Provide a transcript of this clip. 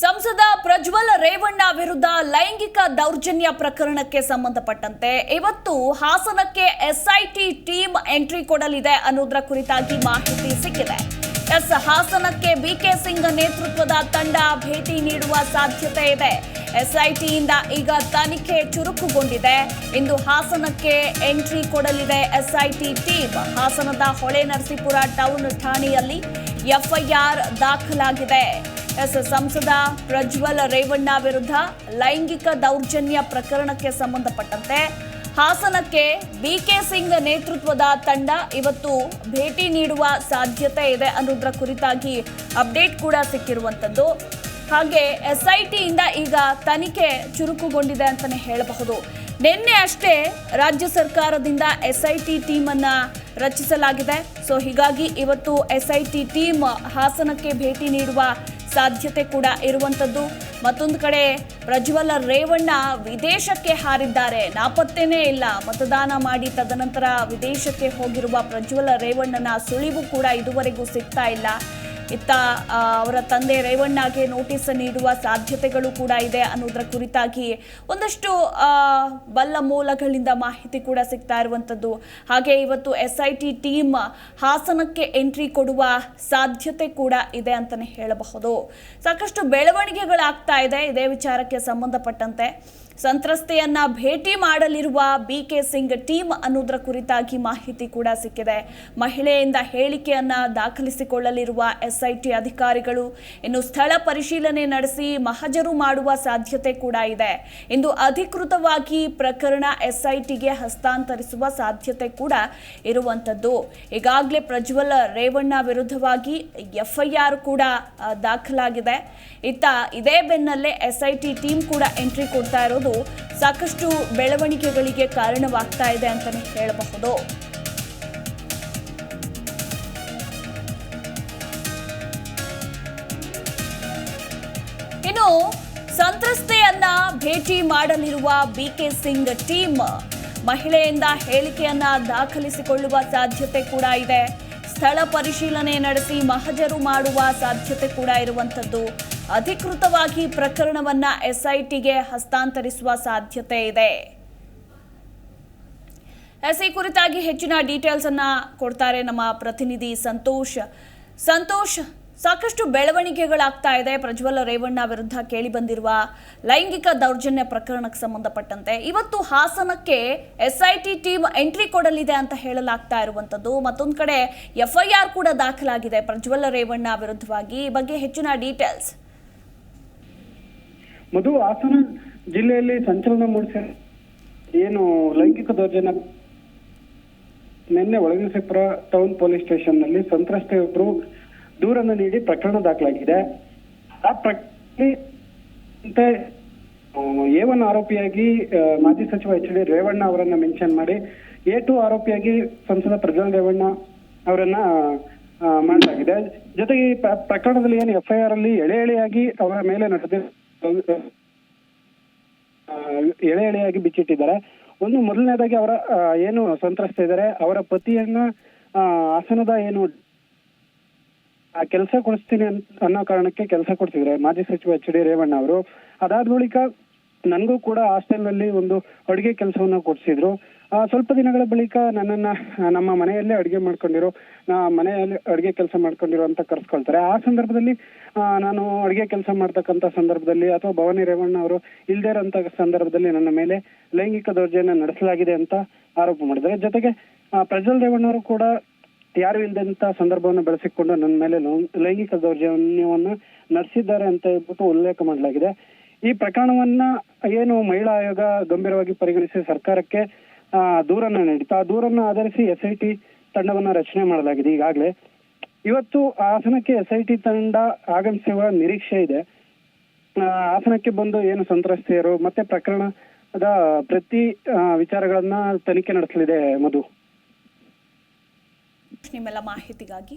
ಸಂಸದ ಪ್ರಜ್ವಲ್ ರೇವಣ್ಣ ವಿರುದ್ಧ ಲೈಂಗಿಕ ದೌರ್ಜನ್ಯ ಪ್ರಕರಣಕ್ಕೆ ಸಂಬಂಧಪಟ್ಟಂತೆ ಇವತ್ತು ಹಾಸನಕ್ಕೆ ಎಸ್ಐಟಿ ಟೀಮ್ ಎಂಟ್ರಿ ಕೊಡಲಿದೆ ಅನ್ನೋದರ ಕುರಿತಾಗಿ ಮಾಹಿತಿ ಸಿಕ್ಕಿದೆ. ಎಸ್ ಹಾಸನಕ್ಕೆ ಬಿಕೆ ಸಿಂಗ್ ನೇತೃತ್ವದ ತಂಡ ಭೇಟಿ ನೀಡುವ ಸಾಧ್ಯತೆ ಇದೆ. ಎಸ್ಐಟಿಯಿಂದ ಈಗ ತನಿಖೆ ಚುರುಕುಗೊಂಡಿದೆ. ಇಂದು ಹಾಸನಕ್ಕೆ ಎಂಟ್ರಿ ಕೊಡಲಿದೆ ಎಸ್ಐಟಿ ಟೀಮ್. ಹಾಸನದ ಹೊಳೆ ನರಸೀಪುರ ಟೌನ್ ಠಾಣೆಯಲ್ಲಿ ಎಫ್ಐಆರ್ ದಾಖಲಾಗಿದೆ. ಎಸ್ ಸಂಸದ ಪ್ರಜ್ವಲ್ ರೇವಣ್ಣ ವಿರುದ್ಧ ಲೈಂಗಿಕ ದೌರ್ಜನ್ಯ ಪ್ರಕರಣಕ್ಕೆ ಸಂಬಂಧಪಟ್ಟಂತೆ ಹಾಸನಕ್ಕೆ ಬಿಕೆ ಸಿಂಗ್ ನೇತೃತ್ವದ ತಂಡ ಇವತ್ತು ಭೇಟಿ ನೀಡುವ ಸಾಧ್ಯತೆ ಇದೆ ಅನ್ನೋದರ ಕುರಿತಾಗಿ ಅಪ್ಡೇಟ್ ಕೂಡ ಸಿಕ್ಕಿರುವಂಥದ್ದು. ಹಾಗೆ ಎಸ್ಐಟಿಯಿಂದ ಈಗ ತನಿಖೆ ಚುರುಕುಗೊಂಡಿದೆ ಅಂತಲೇ ಹೇಳಬಹುದು. ನಿನ್ನೆ ಅಷ್ಟೇ ರಾಜ್ಯ ಸರ್ಕಾರದಿಂದ ಎಸ್ಐಟಿ ಟೀಮ್ ಅನ್ನ ರಚಿಸಲಾಗಿದೆ. ಸೊ ಹೀಗಾಗಿ ಇವತ್ತು ಎಸ್ಐಟಿ ಟೀಮ್ ಹಾಸನಕ್ಕೆ ಭೇಟಿ ನೀಡುವ ಸಾಧ್ಯತೆ ಕೂಡ ಇರುವಂಥದ್ದು ಮತ್ತೊಂದು ಕಡೆ ಪ್ರಜ್ವಲ ರೇವಣ್ಣ ವಿದೇಶಕ್ಕೆ ಹಾರಿದ್ದಾರೆ. ನಾಪತ್ತೆನೇ ಇಲ್ಲ. ಮತದಾನ ಮಾಡಿ ತದನಂತರ ವಿದೇಶಕ್ಕೆ ಹೋಗಿರುವ ಪ್ರಜ್ವಲ ರೇವಣ್ಣನ ಸುಳಿವು ಕೂಡ ಇದುವರೆಗೂ ಸಿಗ್ತಾ ಇಲ್ಲ. ಇತ್ತ ಅವರ ತಂದೆ ರೇವಣ್ಣಗೆ ನೋಟಿಸ್ ನೀಡುವ ಸಾಧ್ಯತೆಗಳು ಕೂಡ ಇದೆ ಅನ್ನೋದರ ಕುರಿತಾಗಿ ಒಂದಷ್ಟು ಬಲ್ಲ ಮೂಲಗಳಿಂದ ಮಾಹಿತಿ ಕೂಡ ಸಿಗ್ತಾ ಇರುವಂಥದ್ದು. ಹಾಗೆ ಇವತ್ತು ಎಸ್ ಐ ಟಿ ಟೀಮ್ ಹಾಸನಕ್ಕೆ ಎಂಟ್ರಿ ಕೊಡುವ ಸಾಧ್ಯತೆ ಕೂಡ ಇದೆ ಅಂತಲೇ ಹೇಳಬಹುದು. ಸಾಕಷ್ಟು ಬೆಳವಣಿಗೆಗಳಾಗ್ತಾ ಇದೆ ಇದೇ ವಿಚಾರಕ್ಕೆ ಸಂಬಂಧಪಟ್ಟಂತೆ. ಸಂತ್ರಸ್ತೆಯನ್ನ ಭೇಟಿ ಮಾಡಲಿರುವ ಬಿ ಕೆ ಸಿಂಗ್ ಟೀಮ್ ಅನ್ನೋದರ ಕುರಿತಾಗಿ ಮಾಹಿತಿ ಕೂಡ ಸಿಕ್ಕಿದೆ. ಮಹಿಳೆಯಿಂದ ಹೇಳಿಕೆಯನ್ನ ದಾಖಲಿಸಿಕೊಳ್ಳಲಿರುವ ಎಸ್ಐಟಿ ಅಧಿಕಾರಿಗಳು ಇನ್ನು ಸ್ಥಳ ಪರಿಶೀಲನೆ ನಡೆಸಿ ಮಹಜರು ಮಾಡುವ ಸಾಧ್ಯತೆ ಕೂಡ ಇದೆ. ಇಂದು ಅಧಿಕೃತವಾಗಿ ಪ್ರಕರಣ ಎಸ್ಐಟಿಗೆ ಹಸ್ತಾಂತರಿಸುವ ಸಾಧ್ಯತೆ ಕೂಡ ಇರುವಂತದ್ದು ಈಗಾಗಲೇ ಪ್ರಜ್ವಲ್ ರೇವಣ್ಣ ವಿರುದ್ಧವಾಗಿ ಎಫ್ಐಆರ್ ಕೂಡ ದಾಖಲಾಗಿದೆ. ಇತ್ತ ಇದೇ ಬೆನ್ನಲ್ಲೇ ಎಸ್ಐಟಿ ಟೀಮ್ ಕೂಡ ಎಂಟ್ರಿ ಕೊಡ್ತಾ ಇರೋದು ಸಾಕಷ್ಟು ಬೆಳವಣಿಗೆಗಳಿಗೆ ಕಾರಣವಾಗ್ತಾ ಇದೆ ಅಂತಾನೆ ಹೇಳಬಹುದು. ಇನ್ನು ಸಂತ್ರಸ್ತೆಯನ್ನ ಭೇಟಿ ಮಾಡಲಿರುವ ಬಿ ಕೆ ಸಿಂಗ್ ಟೀಮ್ ಮಹಿಳೆಯಿಂದ ಹೇಳಿಕೆಯನ್ನ ದಾಖಲಿಸಿಕೊಳ್ಳುವ ಸಾಧ್ಯತೆ ಕೂಡ ಇದೆ. ಸ್ಥಳ ಪರಿಶೀಲನೆ ನಡೆಸಿ ಮಹಜರು ಮಾಡುವ ಸಾಧ್ಯತೆ ಕೂಡ ಇರುವಂತದ್ದು ಅಧಿಕೃತವಾಗಿ ಪ್ರಕರಣವನ್ನ ಎಸ್ಐಟಿಗೆ ಹಸ್ತಾಂತರಿಸುವ ಸಾಧ್ಯತೆ ಇದೆ. ಎಸ್ ಈ ಕುರಿತಾಗಿ ಹೆಚ್ಚಿನ ಡೀಟೇಲ್ಸ್ ಅನ್ನ ಕೊಡ್ತಾರೆ ನಮ್ಮ ಪ್ರತಿನಿಧಿ ಸಂತೋಷ್. ಸಂತೋಷ್, ಸಾಕಷ್ಟು ಬೆಳವಣಿಗೆಗಳಾಗ್ತಾ ಇದೆ. ಪ್ರಜ್ವಲ್ ರೇವಣ್ಣ ವಿರುದ್ಧ ಕೇಳಿ ಬಂದಿರುವ ಲೈಂಗಿಕ ದೌರ್ಜನ್ಯ ಪ್ರಕರಣಕ್ಕೆ ಸಂಬಂಧಪಟ್ಟಂತೆ. ಇವತ್ತು ಹಾಸನಕ್ಕೆ ಎಸ್ಐಟಿ ಟೀಮ್ ಎಂಟ್ರಿ ಕೊಡಲಿದೆ ಅಂತ ಹೇಳಲಾಗ್ತಾ ಇರುವಂತದ್ದು. ಮತ್ತೊಂದು ಕಡೆ ಎಫ್ಐಆರ್ ಕೂಡ ದಾಖಲಾಗಿದೆ ಪ್ರಜ್ವಲ್ ರೇವಣ್ಣ ವಿರುದ್ಧವಾಗಿ. ಈ ಬಗ್ಗೆ ಹೆಚ್ಚಿನ ಡೀಟೇಲ್ಸ್ ಮಧು ಹಾಸನ ಜಿಲ್ಲೆಯಲ್ಲಿ ಸಂಚಲನ ಮೂಡಿಸಿ ಏನು ಲೈಂಗಿಕ ದೌರ್ಜನ್ಯ ನಿನ್ನೆ ಒಳಗಿನಸೀಪುರ ಟೌನ್ ಪೊಲೀಸ್ ಸ್ಟೇಷನ್ನಲ್ಲಿ ಸಂತ್ರಸ್ತೆಯೊಬ್ಬರು ದೂರನ್ನು ನೀಡಿ ಪ್ರಕರಣ ದಾಖಲಾಗಿದೆ. ಆ ಪ್ರಕರಣ ಒನ್ ಆರೋಪಿಯಾಗಿ ಮಾಜಿ ಸಚಿವ ಎಚ್ ಡಿ ರೇವಣ್ಣ ಅವರನ್ನ ಮೆನ್ಷನ್ ಮಾಡಿ ಎ ಟು ಆರೋಪಿಯಾಗಿ ಸಂಸದ ಪ್ರಜ್ವಲ್ ರೇವಣ್ಣ ಅವರನ್ನ ಮಾಡಲಾಗಿದೆ. ಜೊತೆಗೆ ಈ ಪ್ರಕರಣದಲ್ಲಿ ಏನು ಎಫ್ಐಆರ್ ಅಲ್ಲಿ ಎಳೆ ಎಳೆಯಾಗಿ ಅವರ ಮೇಲೆ ನಡೆದ ಆ, ಎಳೆ ಎಳೆಯಾಗಿ ಬಿಚ್ಚಿಟ್ಟಿದ್ದಾರೆ. ಒಂದು ಮೊದಲನೇದಾಗಿ ಅವರ ಏನು ಸಂತ್ರಸ್ತ ಇದ್ದಾರೆ, ಅವರ ಪತಿಯನ್ನ ಹಾಸನದ ಏನು ಕೆಲಸ ಕೊಡಿಸ್ತೀನಿ ಅನ್ನೋ ಕಾರಣಕ್ಕೆ ಕೆಲಸ ಕೊಡ್ತಿದ್ರೆ ಮಾಜಿ ಸಚಿವ ಎಚ್ ಡಿ ರೇವಣ್ಣ ಅವರು. ಅದಾದ ಬಳಿಕ, ನನಗೂ ಕೂಡ ಹಾಸ್ಟೆಲ್ನಲ್ಲಿ ಒಂದು ಅಡುಗೆ ಕೆಲಸವನ್ನ ಕೊಡಿಸಿದ್ರು. ಸ್ವಲ್ಪ ದಿನಗಳ ಬಳಿಕ ನನ್ನನ್ನ ನಮ್ಮ ಮನೆಯಲ್ಲೇ ಅಡುಗೆ ಮಾಡ್ಕೊಂಡಿರೋ ನಾ ಮನೆಯಲ್ಲಿ ಅಡುಗೆ ಕೆಲಸ ಮಾಡ್ಕೊಂಡಿರೋ ಅಂತ ಕರೆಸ್ಕೊಳ್ತಾರೆ. ಆ ಸಂದರ್ಭದಲ್ಲಿ ನಾನು ಅಡುಗೆ ಕೆಲಸ ಮಾಡ್ತಕ್ಕಂಥ ಸಂದರ್ಭದಲ್ಲಿ ಅಥವಾ ಭವಾನಿ ರೇವಣ್ಣ ಅವರು ಇರೋಂಥ ಸಂದರ್ಭದಲ್ಲಿ ನನ್ನ ಮೇಲೆ ಲೈಂಗಿಕ ದೌರ್ಜನ್ಯ ನಡೆಸಲಾಗಿದೆ ಅಂತ ಆರೋಪ ಮಾಡಿದ್ದಾರೆ. ಜೊತೆಗೆ ಆ, ಪ್ರಜ್ವಲ್ ರೇವಣ್ಣ ಅವರು ಕೂಡ ಯಾರು ಇಲ್ಲದಂತ ಸಂದರ್ಭವನ್ನು ಬೆಳೆಸಿಕೊಂಡು ನನ್ನ ಮೇಲೆ ಲೈಂಗ್- ಲೈಂಗಿಕ ದೌರ್ಜನ್ಯವನ್ನು ನಡೆಸಿದ್ದಾರೆ ಅಂತ ಹೇಳ್ಬಿಟ್ಟು ಉಲ್ಲೇಖ ಮಾಡಲಾಗಿದೆ. ಈ ಪ್ರಕರಣವನ್ನ ಏನು ಮಹಿಳಾ ಆಯೋಗ ಗಂಭೀರವಾಗಿ ಪರಿಗಣಿಸಿ ಸರ್ಕಾರಕ್ಕೆ ಆ, ದೂರನ್ನ ನೀಡಿತ್ತು. ಆ ದೂರನ್ನ ಆಧರಿಸಿ ಎಸ್ ಐ ಟಿ ತಂಡವನ್ನ ರಚನೆ ಮಾಡಲಾಗಿದೆ. ಈಗಾಗಲೇ ಇವತ್ತು ಹಾಸನಕ್ಕೆ ಎಸ್ ಐ ಟಿ ತಂಡ ಆಗಮಿಸುವ ನಿರೀಕ್ಷೆ ಇದೆ. ಹಾಸನಕ್ಕೆ ಬಂದು ಏನು ಸಂತ್ರಸ್ತೆಯರು ಮತ್ತೆ ಪ್ರಕರಣದ ಪ್ರತಿ ವಿಚಾರಗಳನ್ನ ತನಿಖೆ ನಡೆಸಲಿದೆ ಮಧು. ನಿಮ್ಮೆಲ್ಲ ಮಾಹಿತಿಗಾಗಿ.